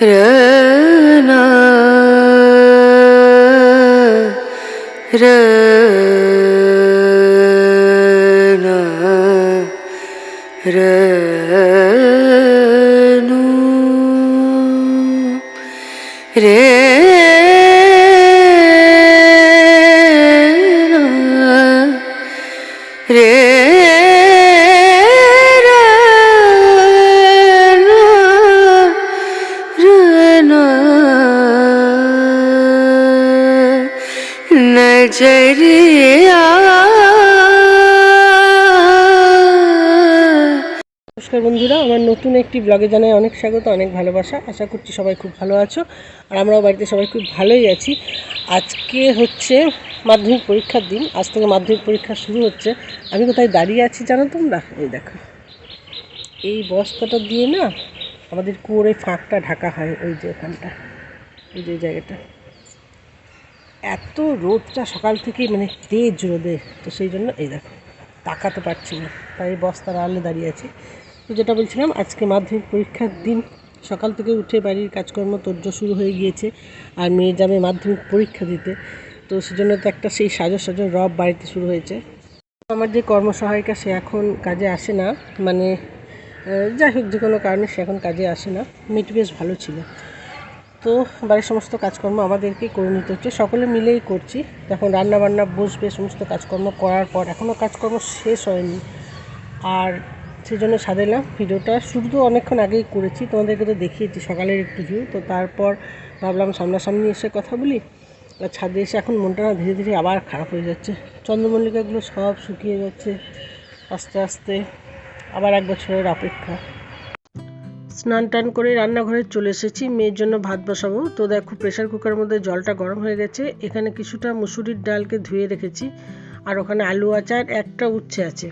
Rana Rana Rana নতুন একটি ব্লগে জানাই অনেক স্বাগত, অনেক ভালোবাসা। আশা করছি সবাই খুব ভালো আছো আর আমরাও বাড়িতে সবাই খুব ভালোই আছি। আজকে হচ্ছে মাধ্যমিক পরীক্ষার দিন, আজ থেকে মাধ্যমিক পরীক্ষা শুরু হচ্ছে। আমি কোথায় দাঁড়িয়ে আছি জানো তোমরা? এই দেখো। এই বস্তাটা দিয়ে না আমাদের কুয়োরে ফাঁকটা ঢাকা হয়, ওই যে ওখানটা, ওই যে জায়গাটা। এত রোদটা সকাল থেকেই মানে তেজ রোদে, তো সেই জন্য এই দেখো, তাকাতে পারছি না। তাই বস্তার আড়ালে দাঁড়িয়ে আছি। তো যেটা বলছিলাম, আজকে মাধ্যমিক পরীক্ষার দিন। সকাল থেকে উঠে বাড়ির কাজকর্ম তোর্য শুরু হয়ে গিয়েছে আর মেয়ে যাবে মাধ্যমিক পরীক্ষা দিতে। তো সেজন্য তো একটা সেই সাজো সাজো রব বাড়িতে শুরু হয়েছে। আমার যে কর্মসহায়িকা সে এখন কাজে আসে না মানে যাই হোক, যে কোনো কারণে সে এখন কাজে আসে না। মেয়েটি বেশ ভালো ছিল। তো বাড়ির সমস্ত কাজকর্ম আমাদেরকেই করে নিতে হচ্ছে। সকলে মিলেই করছি। এখন রান্না বান্না বসবে, সমস্ত কাজকর্ম করার পর। এখনও কাজকর্ম শেষ হয়নি। আর সেই জন্য সাজালাম ভিডিওটা। শুরু তো অনেকক্ষণ আগেই করেছি, তোমাদেরকে তো দেখিয়েছি সকালের একটু ভিউ। তো তারপর ভাবলাম সামনাসামনি এসে কথা বলি। আর ছাদে এসে এখন মনটা না ধীরে ধীরে আবার খারাপ হয়ে যাচ্ছে। চন্দ্রমল্লিকাগুলো সব শুকিয়ে যাচ্ছে আস্তে আস্তে। আবার এক বছরের অপেক্ষা। স্নান টান করে রান্নাঘরে চলে এসেছি। মেয়ের জন্য ভাত বসাবো। তো দেখো প্রেশার কুকারের মধ্যে জলটা গরম হয়ে গেছে। এখানে কিছুটা মুসুরির ডালকে ধুয়ে রেখেছি। আর ওখানে আলু আচার, একটা উচ্ছে আছে।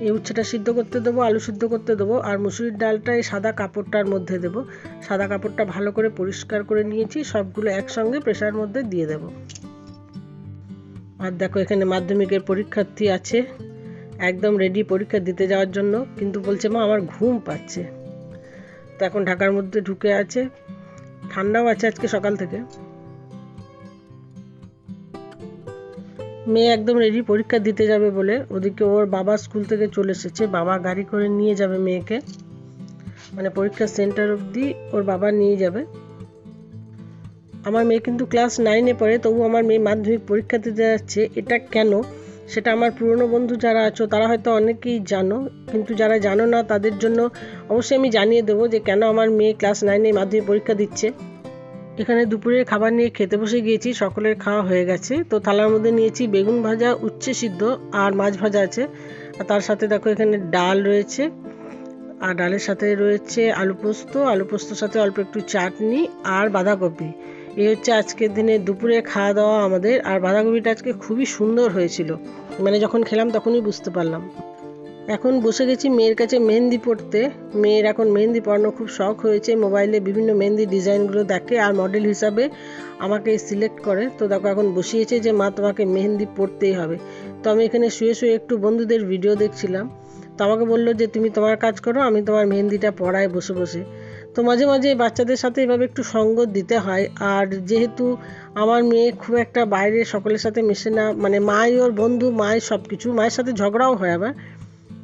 এই উচ্ছেটা সিদ্ধ করতে দেবো, আলু সিদ্ধ করতে দেবো, আর মুসুরির ডালটা এই সাদা কাপড়টার মধ্যে দেবো। সাদা কাপড়টা ভালো করে পরিষ্কার করে নিয়েছি, সবগুলো একসঙ্গে প্রেশার মধ্যে দিয়ে দেবো। আর দেখো এখানে মাধ্যমিকের পরীক্ষার্থী আছে, একদম রেডি পরীক্ষা দিতে যাওয়ার জন্য, কিন্তু বলছে, মা, আমার ঘুম পাচ্ছে। তো এখন ঢাকার মধ্যে ঢুকে আছে। ঠান্ডাও আছে আজকে সকাল থেকে। মেয়ে একদম রেডি পরীক্ষা দিতে যাবে বলে ওদিকে ওর বাবা স্কুল থেকে চলে এসেছে। বাবা গাড়ি করে নিয়ে যাবে মেয়েকে। মানে পরীক্ষা সেন্টার অবধি ওর বাবা নিয়ে যাবে। আমার মেয়ে কিন্তু ক্লাস নাইনে পড়ে, তবু আমার মেয়ে মাধ্যমিক পরীক্ষা দিতে যাচ্ছে। এটা কেন? সেটা আমার পুরনো বন্ধু যারা আছো, তারা হয়তো অনেকেই জানো। কিন্তু যারা জানো না, তাদের জন্য অবশ্যই আমি জানিয়ে দেবো যে কেন আমার মেয়ে ক্লাস নাইনে মাধ্যমিক পরীক্ষা দিচ্ছে। এখানে দুপুরের খাবার নিয়ে খেতে বসে গিয়েছি, সকলের খাওয়া হয়ে গেছে। তো থালার মধ্যে নিয়েছি বেগুন ভাজা, উচ্ছে সিদ্ধ আর মাছ ভাজা আছে। আর তার সাথে দেখো এখানে ডাল রয়েছে। আর ডালের সাথে রয়েছে আলু পোস্ত, আলু পোস্তর সাথে অল্প একটু চাটনি আর বাঁধাকপি। এই হচ্ছে আজকের দিনে দুপুরে খাওয়া দাওয়া আমাদের। আর বাঁধাকপিটা আজকে খুবই সুন্দর হয়েছিল। মানে যখন খেলাম তখনই বুঝতে পারলাম। এখন বসে গেছি মেয়ের কাছে মেহেন্দি পড়তে মেয়ের এখন মেহেন্দি পড়ানো খুব শখ হয়েছে। মোবাইলে বিভিন্ন মেহেন্দি ডিজাইনগুলো দেখে আর মডেল হিসাবে আমাকে সিলেক্ট করে। তো দেখো, এখন বসিয়েছে যে, মা, তোমাকে মেহেন্দি পড়তেই হবে। তো আমি এখানে শুয়ে শুয়ে একটু বন্ধুদের ভিডিও দেখছিলাম। তো আমাকে বলল যে, তুমি তোমার কাজ করো, আমি তোমার মেহেন্দিটা পড়াই বসে বসে। তো মাঝে মাঝে বাচ্চাদের সাথে এভাবে একটু সঙ্গ দিতে হয়। আর যেহেতু আমার মেয়ে খুব একটা বাইরে সকলের সাথে মেশে না মানে মাই ওর বন্ধু, মাই সব কিছু মায়ের সাথে ঝগড়াও হয় আবার।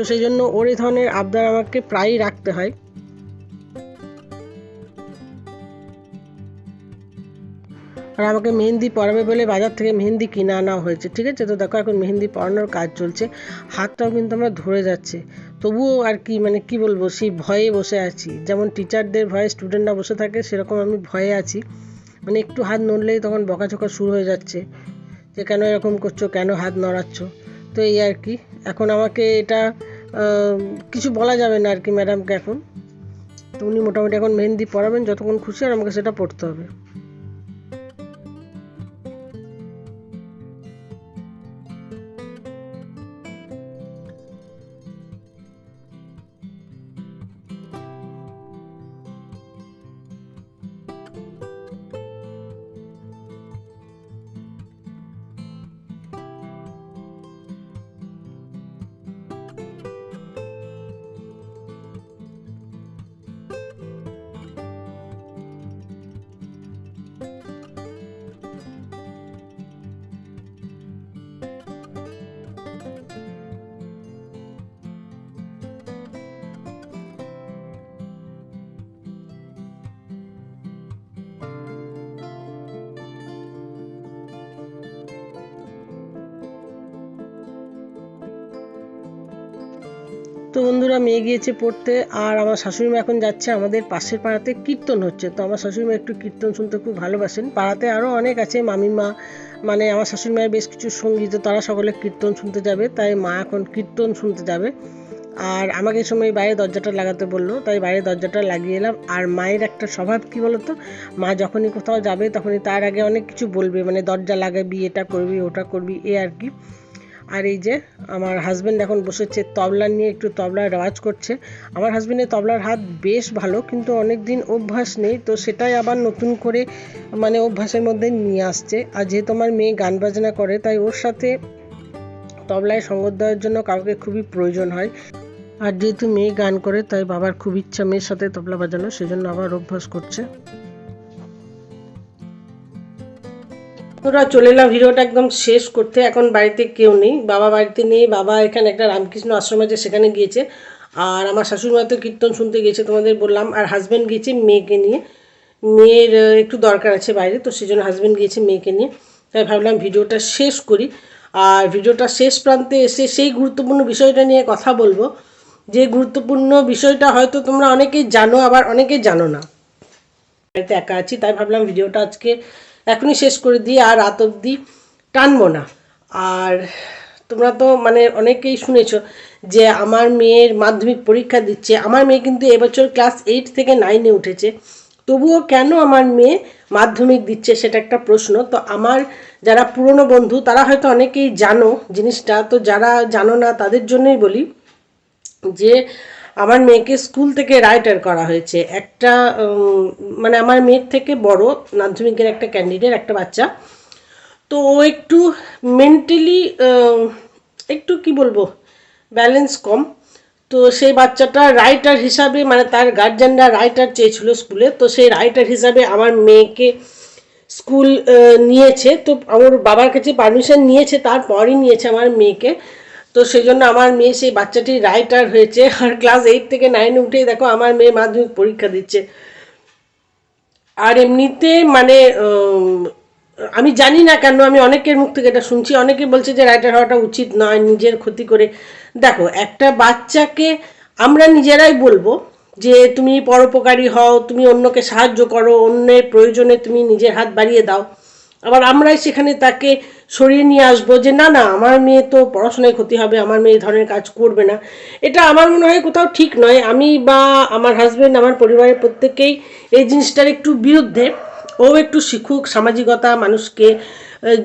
তো সেই জন্য ওর এই ধরনের আবদার আমাকে প্রায়ই রাখতে হয়। আর আমাকে মেহেন্দি পরাবে বলে বাজার থেকে মেহেন্দি কিনে আনা হয়েছে, ঠিক আছে? তো দেখো এখন মেহেন্দি পরানোর কাজ চলছে। হাতটাও কিন্তু আমরা ধরে যাচ্ছে। তবুও আর কি মানে কি বলব, সেই ভয়ে বসে আছি। যেমন টিচারদের ভয়ে স্টুডেন্টরা বসে থাকে, সেরকম আমি ভয়ে আছি। মানে একটু হাত নড়লেই তখন বকাঝকা শুরু হয়ে যাচ্ছে যে কেন এরকম করছ, কেন হাত নড়াচ্ছ? তো এই আর কি। এখন আমাকে এটা কিছু বলা যাবে না আর কি ম্যাডামকে এখন। তো উনি মোটামুটি এখন মেহেন্দি পড়াবেন যতক্ষণ খুশি আর আমাকে সেটা পড়তে হবে। তো বন্ধুরা, মেয়ে গিয়েছে পড়তে, আর আমার শাশুড়ি মা এখন যাচ্ছে আমাদের পাশের পাড়াতে কীর্তন হচ্ছে। তো আমার শাশুড়ি মা একটু কীর্তন শুনতে খুব ভালোবাসেন। পাড়াতে আরও অনেক আছে, মামিমা মানে আমার শাশুড়ি মায়ের বেশ কিছু সংগীত তারা সকলে কীর্তন শুনতে যাবে। তাই মা এখন কীর্তন শুনতে যাবে। আর আমাকে সময় বাইরে দরজাটা লাগাতে বলল, তাই বাইরে দরজাটা লাগিয়ে এলাম। আর মায়ের একটা স্বভাব কী বলতো? মা যখনই কোথাও যাবে, তখনই তার আগে অনেক কিছু বলবে মানে দরজা লাগাবি, এটা করবি, ওটা করবি, এ আর কি। আর এই যে আমার হাজব্যান্ড এখন বসেছে, তবলা নিয়ে একটু তবলার রেওয়াজ করছে। আমার হাজব্যান্ডের তবলার হাত বেশ ভালো, কিন্তু অনেক দিন অভ্যাস নেই, তো সেটাই আবার নতুন করে মানে অভ্যাসের মধ্যে নিয়ে আসছে। আর যেহেতু আমার মেয়ে গান বাজনা করে, তাই ওর সাথে তবলায় সঙ্গ দেওয়ার জন্য কাউকে খুবই প্রয়োজন হয়। আর যেহেতু মেয়ে গান করে, তাই বাবার খুব ইচ্ছা মেয়ের সাথে তবলা বাজানো, সেজন্য আবার অভ্যাস করছে। ওরা চলে এলাম ভিডিওটা একদম শেষ করতে। এখন বাড়িতে কেউ নেই, বাবা বাড়িতে নেই। বাবা এখানে একটা রামকৃষ্ণ আশ্রম আছে, সেখানে গিয়েছে। আর আমার শাশুড়ি মা তো কীর্তন শুনতে গিয়েছে, তোমাদের বললাম। আর হাজব্যান্ড গিয়েছে মেয়েকে নিয়ে। মেয়ের একটু দরকার আছে বাইরে, তো সেই জন্য হাজব্যান্ড গিয়েছে মেয়েকে নিয়ে। তাই ভাবলাম ভিডিওটা শেষ করি। আর ভিডিওটা শেষ প্রান্তে এসে সেই গুরুত্বপূর্ণ বিষয়টা নিয়ে কথা বলব। যে গুরুত্বপূর্ণ বিষয়টা হয়তো তোমরা অনেকেই জানো, আবার অনেকেই জানো না। বাড়িতে একা আছি, তাই ভাবলাম ভিডিওটা আজকে এখনই শেষ করে দিই, আর রাত অবধি টানবো না। আর তোমরা তো মানে অনেকেই শুনেছ যে আমার মেয়ের মাধ্যমিক পরীক্ষা দিচ্ছে। আমার মেয়ে কিন্তু এবছর ক্লাস এইট থেকে নাইনে উঠেছে। তবুও কেন আমার মেয়ে মাধ্যমিক দিচ্ছে সেটা একটা প্রশ্ন। তো আমার যারা পুরনো বন্ধু, তারা হয়তো অনেকেই জানো জিনিসটা। তো যারা জানো না, তাদের জন্যই বলি যে আমার মেয়েকে স্কুল থেকে রাইটার করা হয়েছে। একটা মানে আমার মেয়ের থেকে বড় মাধ্যমিকের একটা ক্যান্ডিডেট একটা বাচ্চা। তো ও একটু মেন্টালি একটু কি বলব ব্যালেন্স কম। তো সেই বাচ্চাটা রাইটার হিসাবে মানে তার গার্জেনরা রাইটার চেয়েছিল স্কুলে। তো সেই রাইটার হিসাবে আমার মেয়েকে স্কুল নিয়েছে। তো আমার বাবার কাছে পারমিশন নিয়েছে, তারপরই নিয়েছে আমার মেয়েকে। তো সেই জন্য আমার মেয়ে সেই বাচ্চাটি রাইটার হয়েছে। আর ক্লাস এইট থেকে নাইনে উঠেই দেখো আমার মেয়ে মাধ্যমিক পরীক্ষা দিচ্ছে। আর এমনিতে মানে আমি জানি না কেন, আমি অনেকের মুখ থেকে এটা শুনছি। অনেকে বলছে যে রাইটার হওয়াটা উচিত নয়, নিজের ক্ষতি করে। দেখো, একটা বাচ্চাকে আমরা নিজেরাই বলব যে তুমি পরোপকারী হও, তুমি অন্যকে সাহায্য করো, অন্যের প্রয়োজনে তুমি নিজের হাত বাড়িয়ে দাও। আবার আমরাই সেখানে তাকে সরিয়ে নিয়ে আসব যে, না না, আমার মেয়ে তো পড়াশোনায় ক্ষতি হবে, আমার মেয়ে এই ধরনের কাজ করবে না। এটা আমার মনে হয় কোথাও ঠিক নয়। আমি বা আমার হাজব্যান্ড আমার পরিবারের প্রত্যেকেই এই জিনিসটার একটু বিরুদ্ধে, ও একটু শিখুক সামাজিকতা, মানুষকে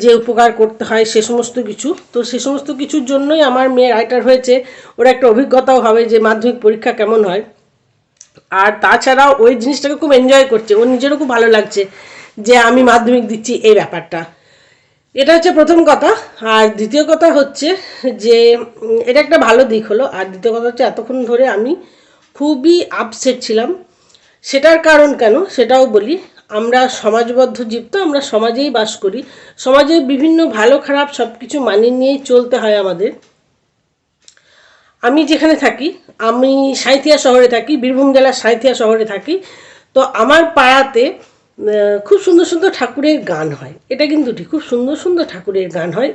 যে উপকার করতে হয়, সে সমস্ত কিছু। তো সে সমস্ত কিছুর জন্যই আমার মেয়ে রাইটার হয়েছে। ওর একটা অভিজ্ঞতাও হবে যে মাধ্যমিক পরীক্ষা কেমন হয়। আর তাছাড়াও ওই জিনিসটাকে খুব এনজয় করছে। ওর নিজেরও খুব ভালো লাগছে। যে আমি মাধ্যমিক দিচ্ছি এই ব্যাপারটা। এটা হচ্ছে প্রথম কথা। আর দ্বিতীয় কথা হচ্ছে যে, এটা একটা ভালো দিক হলো। আর দ্বিতীয় কথা হচ্ছে এতক্ষণ ধরে আমি খুবই আপসেট ছিলাম। সেটার কারণ কেন? সেটাও বলি। আমরা সমাজবদ্ধ জীব তো, আমরা সমাজেই বাস করি। সমাজে বিভিন্ন ভালো খারাপ সব কিছু মানিয়ে নিয়েই চলতে হয় আমাদের। আমি যেখানে থাকি, আমি সাঁইথিয়া শহরে থাকি, বীরভূম জেলার সাঁইথিয়া শহরে থাকি। তো আমার পাড়াতে খুব সুন্দর সুন্দর ঠাকুরের গান হয়। এটা কিন্তু ঠিক, খুব সুন্দর সুন্দর ঠাকুরের গান হয়।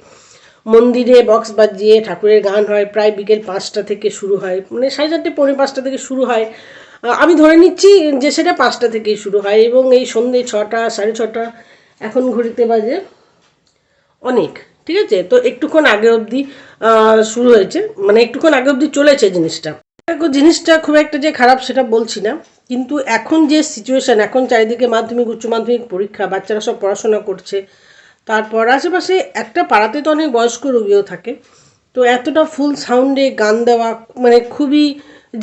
মন্দিরে বক্স বাজিয়ে ঠাকুরের গান হয়, প্রায় বিকেল পাঁচটা থেকে শুরু হয় মানে সাড়ে চারটে, পৌনে পাঁচটা থেকে শুরু হয়। আমি ধরে নিচ্ছি যে সেটা পাঁচটা থেকেই শুরু হয় এবং এই সন্ধ্যে ছটা, সাড়ে ছটা এখন ঘড়িতে বাজে অনেক, ঠিক আছে? তো একটুক্ষণ আগে অবধি শুরু হয়েছে মানে একটুক্ষণ আগে অবধি চলেছে জিনিসটা। জিনিসটা খুব একটা যে খারাপ সেটা বলছি না। কিন্তু এখন যে সিচুয়েশন এখন চারিদিকে মাধ্যমিক, উচ্চ মাধ্যমিক পরীক্ষা, বাচ্চারা সব পড়াশোনা করছে, তারপর আশেপাশে একটা পাড়াতে তো অনেক বয়স্ক রোগীও থাকে, তো এতটা ফুল সাউন্ডে গান দেওয়া মানে খুবই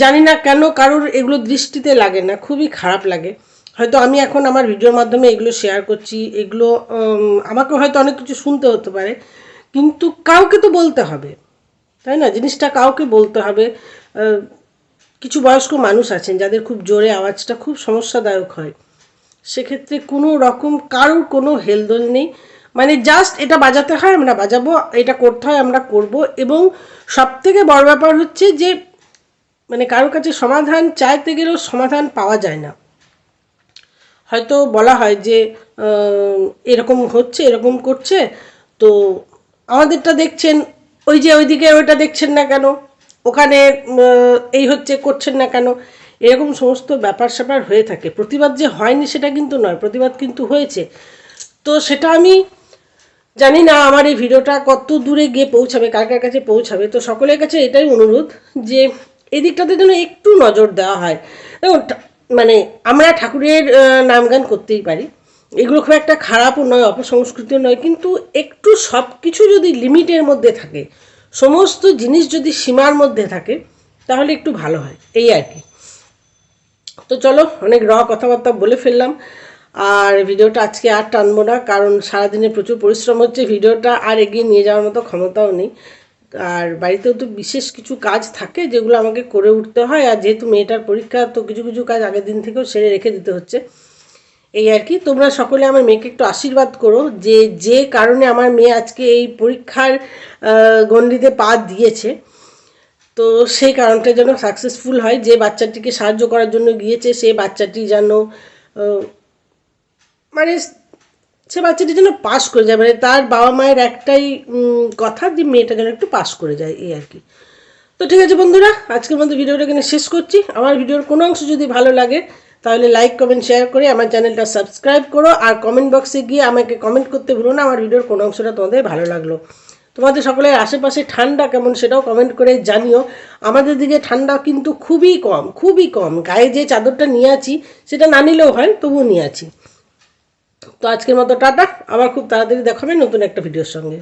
জানি না কেন কারোর এগুলো দৃষ্টিতে লাগে না, খুবই খারাপ লাগে। হয়তো আমি এখন আমার ভিডিওর মাধ্যমে এগুলো শেয়ার করছি, এগুলো আমাকে হয়তো অনেক কিছু শুনতে হতে পারে, কিন্তু কাউকে তো বলতে হবে, তাই না? জিনিসটা কাউকে বলতে হবে কিছু বয়স্ক মানুষ আছেন যাদের খুব জোরে আওয়াজটা খুব সমস্যাদায়ক হয়। সেক্ষেত্রে কোনো রকম কারোর কোনো হেলদোল নেই। মানে জাস্ট এটা বাজাতে হয়, আমরা বাজাবো, এটা করতে হয়, আমরা করব এবং সব থেকে বড় ব্যাপার হচ্ছে যে মানে কারোর কাছে সমাধান চাইতে গেলেও সমাধান পাওয়া যায় না। হয়তো বলা হয় যে এরকম হচ্ছে, এরকম করছে, তো আমাদেরটা দেখছেন, ওই যে ওইদিকে ওইটা দেখছেন না কেন? ওখানে এই হচ্ছে, করছেন না কেন? এরকম সমস্ত ব্যাপার স্যাপার হয়ে থাকে। প্রতিবাদ যে হয়নি সেটা কিন্তু নয়, প্রতিবাদ কিন্তু হয়েছে। তো সেটা আমি জানি না আমার এই ভিডিওটা কত দূরে গিয়ে পৌঁছাবে, কার কার কাছে পৌঁছাবে। তো সকলের কাছে এটাই অনুরোধ যে এই দিকটাতে যেন একটু নজর দেওয়া হয়। মানে আমরা ঠাকুরের নাম গান করতেই পারি। এগুলো খুব একটা খারাপও নয়, অপসংস্কৃতিও নয়, কিন্তু একটু সব কিছু যদি লিমিটের মধ্যে থাকে সমস্ত জিনিস যদি সীমার মধ্যে থাকে, তাহলে একটু ভালো হয়, এই আর কি। তো চলো, অনেক র কথাবার্তা বলে ফেললাম। আর ভিডিওটা আজকে আর টানবো না, কারণ সারাদিনে প্রচুর পরিশ্রম হচ্ছে। ভিডিওটা আর এগিয়ে নিয়ে যাওয়ার মতো ক্ষমতাও নেই। আর বাড়িতেও তো বিশেষ কিছু কাজ থাকে, যেগুলো আমাকে করে উঠতে হয়। আর যেহেতু মেয়েটার পরীক্ষা, তো কিছু কিছু কাজ আগের দিন থেকেও সেরে রেখে দিতে হচ্ছে। এই আর কি। তোমরা সকলে আমার মেয়েকে একটু আশীর্বাদ করো যে যে কারণে আমার মেয়ে আজকে এই পরীক্ষার গণ্ডিতে পা দিয়েছে। তো সেই কারণটা যেন সাকসেসফুল হয়। যে বাচ্চাটিকে সাহায্য করার জন্য গিয়েছে সেই বাচ্চাটি যেন মানে সে বাচ্চাটি যেন পাশ করে যায়। মানে তার বাবা মায়ের একটাই কথা যে মেয়েটা যেন একটু পাশ করে যায়, এই আর কি। তো ঠিক আছে বন্ধুরা, আজকের মধ্যে ভিডিওটা এখানে শেষ করছি। আমার ভিডিওর কোনো অংশ যদি ভালো লাগে তাহলে লাইক কমেন্ট শেয়ার করে আমার চ্যানেলটা সাবস্ক্রাইব করো আর কমেন্ট বক্সে গিয়ে আমাকে কমেন্ট করতে ভুলো না, আমার ভিডিওর কোনো অংশটা তোমাদের ভালো লাগল। তোমাদের সকলের আশেপাশে ঠান্ডা কেমন সেটাও কমেন্ট করে জানিও। আমাদের দিকে ঠান্ডা কিন্তু খুবই কম খুবই কম। গায়ে যে চাদরটা নিয়ে আছি, সেটা না নিলেও হয়, তবুও নিয়ে আছি। তো আজকের মতো টাটা, আবার খুব তাড়াতাড়ি দেখাবে নতুন একটা ভিডিওর সঙ্গে।